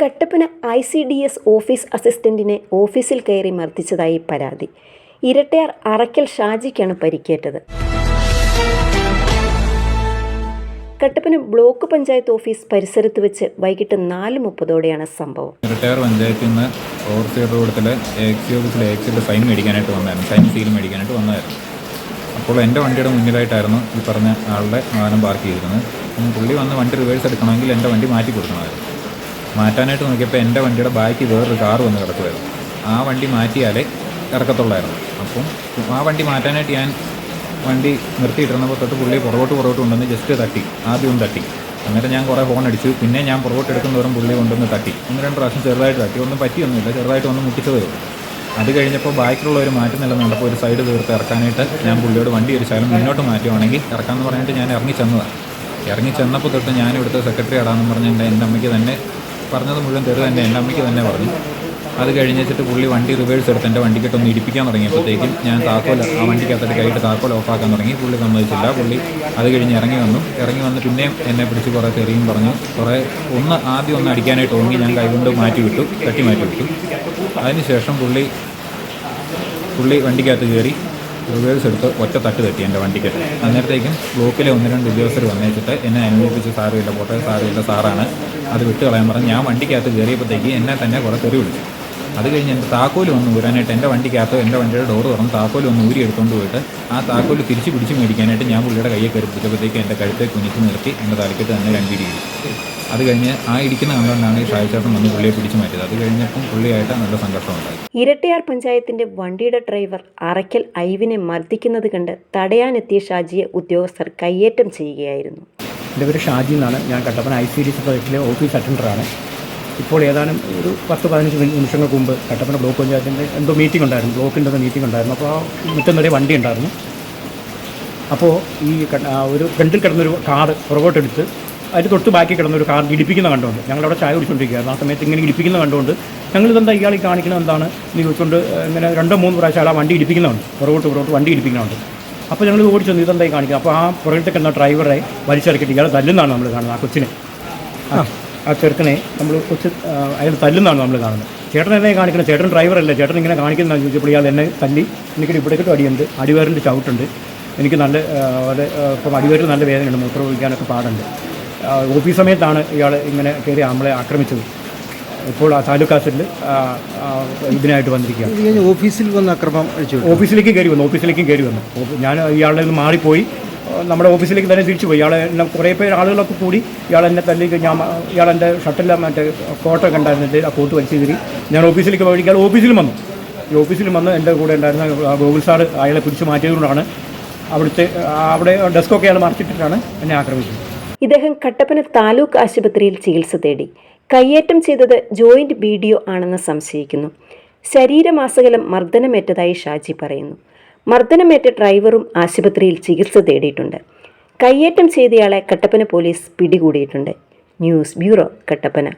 Kattappana I C D S office അസിസ്റ്റന്റിനെ ഓഫീസിൽ കയറി മർദ്ദിച്ചതായി പരാതി. ഇരട്ടയാർ അറയ്ക്കൽ ഷാജിക്കാണ് പരിക്കേറ്റത്. കട്ടപ്പന ബ്ലോക്ക് പഞ്ചായത്ത് ഓഫീസ് പരിസരത്ത് വെച്ച് വൈകിട്ട് നാല് മുപ്പതോടെയാണ് സംഭവം. ഇരട്ടയാർ പഞ്ചായത്തിൽ നിന്ന് ഓവർസിയർ റോഡത്തിൽ എക്സി ഓഫീസിൽ എക്സിയുടെ സൈൻ മേടിക്കാനായിട്ട് വന്നായിരുന്നു. സൈൻ സീൽ മേടിക്കാനായിട്ട് വന്നായിരുന്നു. അപ്പോൾ എന്റെ വണ്ടിയുടെ മുന്നിലായിട്ടായിരുന്നു ഈ പറഞ്ഞ ആളുടെ വാഹനം പാർക്ക് ചെയ്തിരുന്നത്. പുള്ളി വന്ന് വണ്ടി റിവേഴ്സ് എടുക്കണമെങ്കിൽ എന്റെ വണ്ടി മാറ്റി കൊടുക്കണമായിരുന്നു. മാറ്റാനായിട്ട് നോക്കിയപ്പോൾ എന്റെ വണ്ടിയുടെ ബാക്കി വേറൊരു കാർ വന്ന് കിടക്കുമായിരുന്നു ആ വണ്ടി മാറ്റിയാലേ ഇറക്കത്തുള്ളായിരുന്നു അപ്പം ആ വണ്ടി മാറ്റാനായിട്ട് ഞാൻ വണ്ടി നിർത്തിയിട്ടിരുന്നപ്പോൾ തൊട്ട് പുള്ളി പുറകോട്ട് പുറകോട്ട് കൊണ്ടുവന്ന് ജസ്റ്റ് തട്ടി. ആദ്യം തട്ടി. അങ്ങനെ ഞാൻ കുറേ ഫോൺ അടിച്ചു. പിന്നെ ഞാൻ പുറകോട്ട് എടുക്കുന്ന എടുക്കുന്നവരും പുള്ളി കൊണ്ടുവന്ന് തട്ടി. ഒന്ന് രണ്ട് പ്രാവശ്യം ചെറുതായിട്ട് തട്ടി. ഒന്നും പറ്റിയൊന്നുമില്ല. ചെറുതായിട്ട് ഒന്ന് മുട്ടിച്ചതേ ഉള്ളൂ. അത് കഴിഞ്ഞപ്പോൾ ബാക്കിയുള്ളവർ മാറ്റി നിലനിന്നപ്പോൾ ഒരു സൈഡ് തീർത്ത് ഇറക്കാനായിട്ട് ഞാൻ പുള്ളിയോട് വണ്ടി ഒരു ശകലം മുന്നോട്ട് മാറ്റുവാണെങ്കിൽ ഇറക്കാമെന്ന് പറഞ്ഞിട്ട് ഞാൻ ഇറങ്ങി ചെന്നതാണ് ഇറങ്ങി ചെന്നപ്പോൾ തൊട്ട് ഞാൻ ഇവിടുത്തെ സെക്രട്ടറി ആടാന്ന് പറഞ്ഞ് എന്റെ എന്റെ അമ്മയ്ക്ക് തന്നെ പറഞ്ഞത് മുഴുവൻ തെറി തന്നെ എന്റെ അമ്മയ്ക്ക് തന്നെ പറഞ്ഞു. അത് കഴിഞ്ഞിട്ട് പുള്ളി വണ്ടി റിവേഴ്സ് എടുത്ത് എന്റെ വണ്ടിക്കിട്ടൊന്ന് ഇടിപ്പിക്കാൻ തുടങ്ങിയപ്പോഴത്തേക്കും ഞാൻ താക്കോൽ ആ വണ്ടിക്കകത്തിട്ട് കൈയിട്ട് താക്കോൽ ഓഫാക്കാൻ തുടങ്ങി. പുള്ളി സമ്മതിച്ചില്ല. പുള്ളി അത് കഴിഞ്ഞ് ഇറങ്ങി വന്നു. ഇറങ്ങി വന്ന് പിന്നെയും എന്നെ പിടിച്ച് കുറേ തെറിയും പറഞ്ഞു. കുറേ ഒന്ന് ആദ്യം ഒന്ന് അടിക്കാനായിട്ട് ഓങ്ങി ഞാൻ കൈകൊണ്ട് മാറ്റി വിട്ടു തട്ടി മാറ്റി വിട്ടു. അതിനുശേഷം പുള്ളി പുള്ളി വണ്ടിക്കകത്ത് കയറി റിവേഴ്സ് എടുത്ത് ഒറ്റ തട്ട് തട്ടി എന്റെ വണ്ടിക്ക്. അന്നേരത്തേക്കും ബ്ലോക്കിലെ ഒന്ന് രണ്ട് ഉദ്യോഗസ്ഥർ വന്നേച്ചിട്ട് എന്നെ അനുഭവിപ്പിച്ച് സാറുമില്ല പോട്ടെ സാറുമില്ല സാറാണ്. അത് വിട്ട് കളയാൻ പറഞ്ഞ് ഞാൻ വണ്ടിക്കകത്ത് കയറിയപ്പോഴത്തേക്ക് എന്നെ തന്നെ കുറേ തെറി വിളിച്ചു. അത് കഴിഞ്ഞ് എന്റെ താക്കോൽ വന്ന് ഊരാനായിട്ട് എന്റെ വണ്ടിക്കകത്ത് എന്റെ വണ്ടിയുടെ ഡോറ് തുറന്ന് താക്കോൽ ഒന്ന് ഊരി എടുത്തുകൊണ്ട് പോയിട്ട് ആ താക്കോൽ തിരിച്ച് പിടിച്ച് മേടിക്കാനായിട്ട് ഞാൻ പുള്ളിയുടെ കയ്യെ കയറി എന്റെ കഴുത്തെ കുനിച്ച് നിർത്തി എന്റെ തലക്കെട്ട് തന്നെ രണ്ടിരിക്കും അത് കഴിഞ്ഞ് ആ ഇടിക്കുന്ന കണ്ടുകൊണ്ടാണ് ഈ ഷായച്ചേട്ടൻ വന്ന് പുള്ളിയെ പിടിച്ചു മാറ്റിയത്. അത് കഴിഞ്ഞപ്പം പുള്ളിയായിട്ട് നല്ല സംഘർഷം ഉണ്ടായി ഇരട്ടയാർ പഞ്ചായത്തിന്റെ വണ്ടിയുടെ ഡ്രൈവർ അറയ്ക്കൽ ഐവിനെ മർദ്ദിക്കുന്നത് കണ്ട് തടയാനെത്തിയ ഷാജിയെ ഉദ്യോഗസ്ഥർ കയ്യേറ്റം ചെയ്യുകയായിരുന്നു. എന്റെ പേര് ഷാജി എന്നാണ്. ഞാൻ Kattappana I C D C പ്രൊജക്റ്റിലെ office അറ്റൻഡറാണ്. ഇപ്പോൾ ഏതാനും ഒരു പത്ത് പതിനഞ്ച് നിമിഷങ്ങൾക്ക് മുമ്പ് കട്ടപ്പന ബ്ലോക്ക് പഞ്ചായത്തിന്റെ എന്തോ മീറ്റിംഗ് ഉണ്ടായിരുന്നു. ബ്ലോക്കിന്റെ മീറ്റിംഗ് ഉണ്ടായിരുന്നു. അപ്പോൾ ആ മുറ്റം നിറയെ വണ്ടി ഉണ്ടായിരുന്നു. അപ്പോൾ ഈ ഒരു ഫ്രണ്ടിൽ കിടന്നൊരു കാറ് പുറകോട്ടെടുത്ത് അതിന് തൊട്ട് ബാക്കി കിടന്നൊരു കാർ ഇടിപ്പിക്കുന്ന കണ്ടുകൊണ്ട്. ഞങ്ങളവിടെ ചായ കുടിച്ചുകൊണ്ടിരിക്കുകയായിരുന്നു ആ സമയത്ത് ഇങ്ങനെ ഇടിപ്പിക്കുന്ന കണ്ടുകൊണ്ട് ഞങ്ങൾ ഇതെന്താ ഇയാൾ ഈ കാണിക്കുന്നത് എന്താണ് എന്ന് ചോദിച്ചുകൊണ്ട് ഇങ്ങനെ രണ്ടോ മൂന്ന് പ്രാവശ്യം അയാൾ ആ വണ്ടി ഇടിപ്പിക്കുന്നുണ്ട്. പുറകോട്ട് പുറകോട്ട് വണ്ടി ഇടിപ്പിക്കുന്നുണ്ട്. അപ്പോൾ ഞങ്ങൾ ഓടിച്ചു വന്നു ഇതെന്തായി കാണിക്കുക അപ്പോൾ ആ പുറകിലത്തെ കിടന്ന ഡ്രൈവറെ വലിച്ചിറക്കിയിട്ട് ഇയാൾ തല്ലുന്നതാണ് നമ്മൾ കാണുന്നത്. ആ കൊച്ചിനെ. ആ ചെറുക്കനെ നമ്മൾ കൊച്ചു അയാൾ തല്ലുന്നതാണ് നമ്മൾ കാണുന്നത്. ചേട്ടൻ എന്നെ കാണിക്കുന്നത് ചേട്ടൻ ഡ്രൈവറല്ല? ചേട്ടൻ ഇങ്ങനെ കാണിക്കുന്ന ചോദിച്ചപ്പോൾ ഇയാൾ എന്നെ തല്ലി. എനിക്ക് ഇവിടേക്കിട്ട് അടിയുണ്ട്. അടിവേറിന്റെ ചവിട്ടുണ്ട്. എനിക്ക് നല്ല ഇപ്പം അടിവേറിൽ നല്ല വേദനയുണ്ട്. മൂത്രം ഒഴിക്കാനൊക്കെ പാടുണ്ട്. ഓഫീസ് സമയത്താണ് ഇയാൾ ഇങ്ങനെ കയറി നമ്മളെ ആക്രമിച്ചത്. ഇപ്പോൾ ആ താലൂക്ക് ആസിഡിൽ ഇതിനായിട്ട് വന്നിരിക്കുകയാണ്. ഓഫീസിൽ വന്ന് അക്രമം. ഓഫീസിലേക്ക് കയറി വന്നു ഓഫീസിലേക്കും കയറി വന്നു. ഞാൻ ഇയാളുടെ നിന്ന് മാറിപ്പോയി. നമ്മുടെ ഓഫീസിലേക്ക് തന്നെ തിരിച്ചു പോയി. ഇയാളെ എന്നെ കുറേ പേര് ആളുകളൊക്കെ കൂടി ഇയാൾ എന്നെ തല്ലി ഞാൻ ഇയാൾ എന്റെ ഷർട്ടെല്ലാം മറ്റേ കോട്ടൊക്കെ ഉണ്ടായിരുന്നിട്ട് ആ കോട്ട് വലിച്ചു കയറി ഞാൻ ഓഫീസിലേക്ക് പോയി. ഇയാൾ ഓഫീസിലും വന്നു. ഈ ഓഫീസിൽ വന്ന് എന്റെ കൂടെ ഉണ്ടായിരുന്ന ഗോകുൽ സാറ് അയാളെ പിടിച്ച് മാറ്റിയതുകൊണ്ടാണ് അവിടുത്തെ അവിടെ ഡെസ്കൊക്കെ അയാൾ മറിച്ചിട്ടിട്ടാണ് എന്നെ ആക്രമിച്ചത്. ഇദ്ദേഹം കട്ടപ്പന താലൂക്ക് ആശുപത്രിയിൽ ചികിത്സ തേടി. കയ്യേറ്റം ചെയ്തത് ജോയിന്റ് ബി ഡി ഒ ആണെന്ന് സംശയിക്കുന്നു. ശരീരമാസകലം മർദ്ദനമേറ്റതായി ഷാജി പറയുന്നു. മർദ്ദനമേറ്റ ഡ്രൈവറും ആശുപത്രിയിൽ ചികിത്സ തേടിയിട്ടുണ്ട്. കയ്യേറ്റം ചെയ്തയാളെ Kattappana police പിടികൂടിയിട്ടുണ്ട്. News bureau Kattappana.